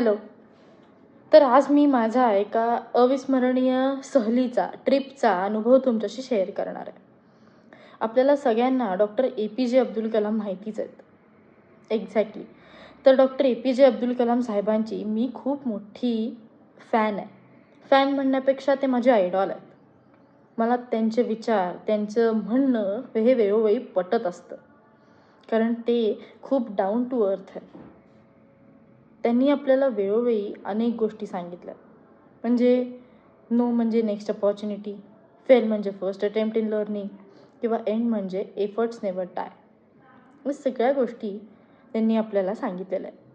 Hello. तर आज मी माझा एका अविस्मरणीय सहलीचा ट्रिपचा अनुभव तुमच्याशी शेअर करणार आहे. आपल्याला सगळ्यांना डॉक्टर ए पी जे अब्दुल कलाम माहितीच आहेत. एक्झॅक्टली तर डॉक्टर ए पी जे अब्दुल कलाम साहेबांची मी खूप मोठी फॅन आहे. फॅन म्हणण्यापेक्षा ते माझे आयडॉल आहेत. मला त्यांचे विचार त्यांचं म्हणणं हे वेळोवेळी पटत असतं. कारण ते खूप डाऊन टू अर्थ आहे त्यांनी आपल्याला वेळोवेळी अनेक गोष्टी सांगितल्या. म्हणजे नो म्हणजे नेक्स्ट अपॉर्च्युनिटी फेल म्हणजे फर्स्ट अटेम्प्ट इन लर्निंग किंवा एंड म्हणजे एफर्ट्स नेवर टाय या सगळ्या गोष्टी त्यांनी आपल्याला सांगितलेल्या आहे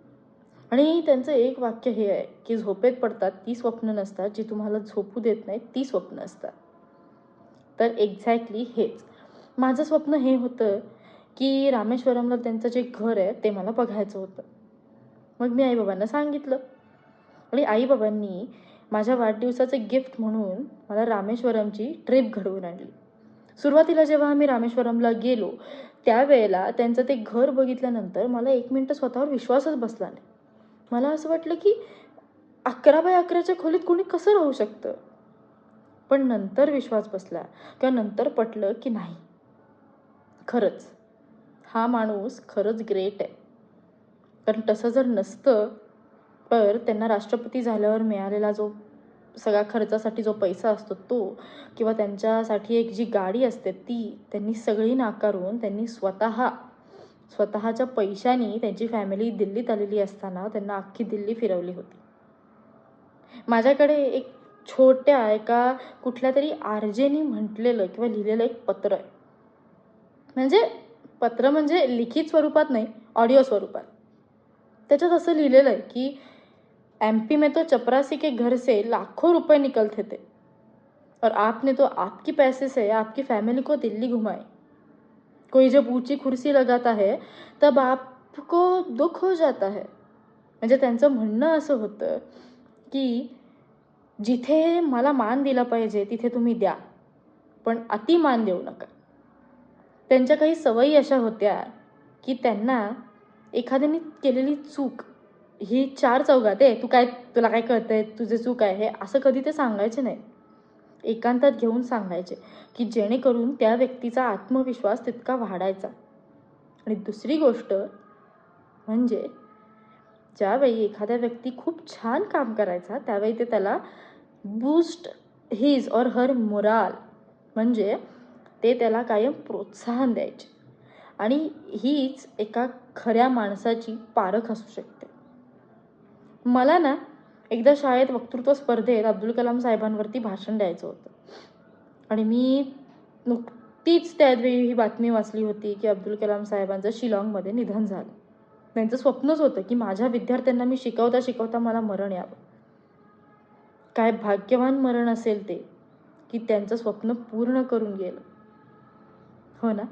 आणि त्यांचं एक वाक्य हे आहे की झोपेत पडतात ती स्वप्न नसतात जी तुम्हाला झोपू देत नाहीत ती स्वप्न असतात. तर एक्झॅक्टली हेच. माझं स्वप्न हे होतं की रामेश्वरमला त्यांचं जे घर आहे ते मला बघायचं होतं. मग मी आईबाबांना सांगितलं. आणि आईबाबांनी माझ्या वाढदिवसाचे गिफ्ट म्हणून मला रामेश्वरमची ट्रिप घडवून आणली. सुरुवातीला जेव्हा आम्ही रामेश्वरमला गेलो त्यावेळेला त्यांचं ते घर बघितल्यानंतर मला एक मिनटं स्वतःवर विश्वासच बसला नाही. मला असं वाटलं की अकरा बाय अकराच्या खोलीत कोणी कसं राहू शकतं? पण नंतर विश्वास बसला किंवा नंतर पटलं की नाही. खरंच. हा माणूस खरंच ग्रेट आहे. कारण तसं जर नसतं तर त्यांना राष्ट्रपती झाल्यावर मिळालेला जो सगळ्या खर्चासाठी जो पैसा असतो तो किंवा त्यांच्यासाठी एक जी गाडी असते ती त्यांनी सगळी नाकारून त्यांनी स्वतः स्वतःच्या पैशाने त्यांची फॅमिली दिल्लीत आलेली असताना त्यांना अख्खी दिल्ली फिरवली होती. माझ्याकडे एक छोट्या एका कुठल्या तरी आरजेनी म्हटलेलं किंवा लिहिलेलं एक पत्र आहे. म्हणजे पत्र म्हणजे लिखित स्वरूपात नाही ऑडिओ स्वरूपात. त्याच्यात असं लिहिलेलं आहे की एम पी में तो चपरासी के घर से लाखों रुपए निकलते थे और आपने तो आपकी पैसे से आपकी फैमिली को दिल्ली घुमाए. कोई जब ऊंची खुर्सी लगाता है तब आपको दुख हो जाता है. म्हणजे त्यांचं म्हणणं असं होतं की जिथे मला मान दिला पाहिजे तिथे तुम्ही द्या. पण अति मान देऊ नका. त्यांच्या काही सवयी अशा होत्या की त्यांना एखाद्याने केलेली चूक ही चार चौघात आहे तू काय तुला काय कळतंय तुझे चूक आहे हे असं कधी ते सांगायचे नाही. एकांतात घेऊन सांगायचे की जेणेकरून त्या व्यक्तीचा आत्मविश्वास तितका वाढायचा. आणि दुसरी गोष्ट म्हणजे ज्यावेळी एखाद्या व्यक्ती खूप छान काम करायचा त्यावेळी ते त्याला बूस्ट हिज और हर मोराल म्हणजे ते त्याला कायम प्रोत्साहन द्यायचे. आणि हीच एका खऱ्या माणसाची पारख असू शकते. मला ना एकदा शाळेत वक्तृत्व स्पर्धेत अब्दुल कलाम साहेबांवरती भाषण द्यायचं होतं. आणि मी नुकतीच त्यावेळी ही बातमी वाचली होती की अब्दुल कलाम साहेबांचं शिलाँगमध्ये निधन झालं. त्यांचं स्वप्नच होतं की माझ्या विद्यार्थ्यांना मी शिकवता शिकवता मला मरण यावं. काय भाग्यवान मरण असेल ते की त्यांचं स्वप्न पूर्ण करून गेलं. हो ना?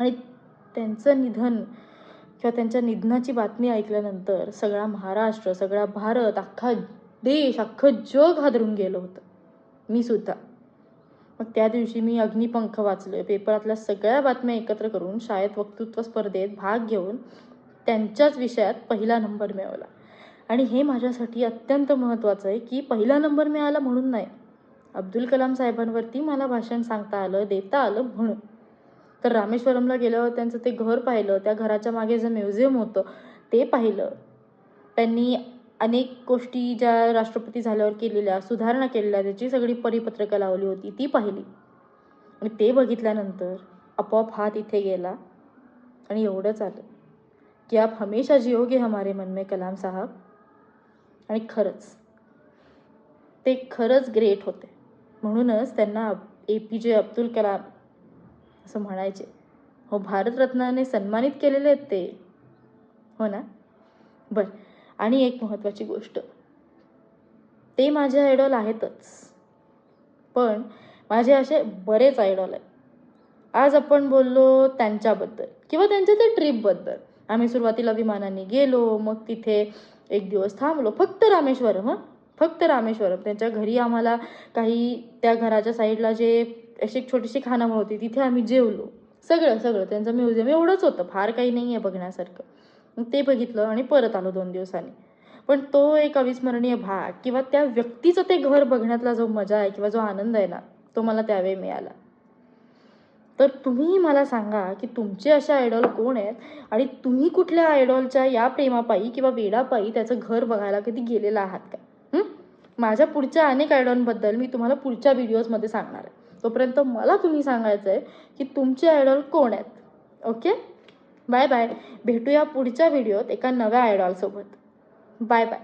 आणि त्यांचं निधन किंवा त्यांच्या निधनाची बातमी ऐकल्यानंतर सगळा महाराष्ट्र सगळा भारत अख्खा देश अख्खं जग हादरून गेलं होतं. मी सुद्धा. मग त्या दिवशी मी अग्निपंख वाचलं पेपरातल्या सगळ्या बातम्या एकत्र करून शाळेत वक्तृत्व स्पर्धेत भाग घेऊन त्यांच्याच विषयात पहिला नंबर मिळवला. आणि हे माझ्यासाठी अत्यंत महत्त्वाचं आहे की पहिला नंबर मिळाला म्हणून नाही. अब्दुल कलाम साहेबांवरती मला भाषण सांगता आलं देता आलं म्हणून. तर रामेश्वरमला गेल्यावर त्यांचं ते घर पाहिलं त्या घराच्या मागे जे म्युझियम होतं ते पाहिलं. त्यांनी अनेक गोष्टी ज्या राष्ट्रपती झाल्यावर केलेल्या सुधारणा केलेल्या त्याची सगळी परिपत्रकं लावली होती ती पाहिली. आणि ते बघितल्यानंतर आपोआप हात इथे गेला आणि एवढंच आलं की आप हमेशा जिओगे हमारे मन में कलाम साहब. आणि खरंच ते खरंच ग्रेट होते. म्हणूनच त्यांना ए पी जे अब्दुल कलाम असं म्हणायचे. हो भारतरत्नाने सन्मानित केलेले आहेत ते. हो ना? बर. आणि एक महत्त्वाची गोष्ट. ते माझे आयडॉल आहेतच. पण माझे असे बरेच आयडॉल आहेत. आज आपण बोललो त्यांच्याबद्दल किंवा त्यांच्या त्या ट्रिपबद्दल आम्ही सुरुवातीला विमानाने गेलो मग तिथे एक दिवस थांबलो. फक्त रामेश्वरम हां. फक्त रामेश्वरम. त्यांच्या घरी आम्हाला काही त्या घराच्या साईडला जे अशी एक छोटीशी खानावळ होती. तिथे आम्ही जेवलो. सगळं सगळं. त्यांचं म्युझियम एवढंच होतं. फार काही नाही आहे बघण्यासारखं ते बघितलं आणि परत आलो दोन दिवसांनी. पण तो एक अविस्मरणीय भाग किंवा त्या व्यक्तीचं ते घर बघण्यातला जो मजा आहे किंवा जो आनंद आहे ना तो मला त्यावेळी मिळाला. तर तुम्ही मला सांगा की तुमचे असे आयडॉल कोण आहेत? आणि तुम्ही कुठल्या आयडॉलच्या या प्रेमापायी किंवा वेडापायी त्याचं घर बघायला कधी गेलेला आहात का? माझ्या पुढच्या अनेक आयडॉलबद्दल मी तुम्हाला पुढच्या व्हिडिओजमध्ये सांगणार आहे. तोपर्यंत मला तुम्ही सांगायचं आहे की तुमचे आयडॉल कोण आहेत? ओके बाय बाय भेटूया पुढच्या व्हिडिओत एका नव्या आयडॉलसोबत बाय बाय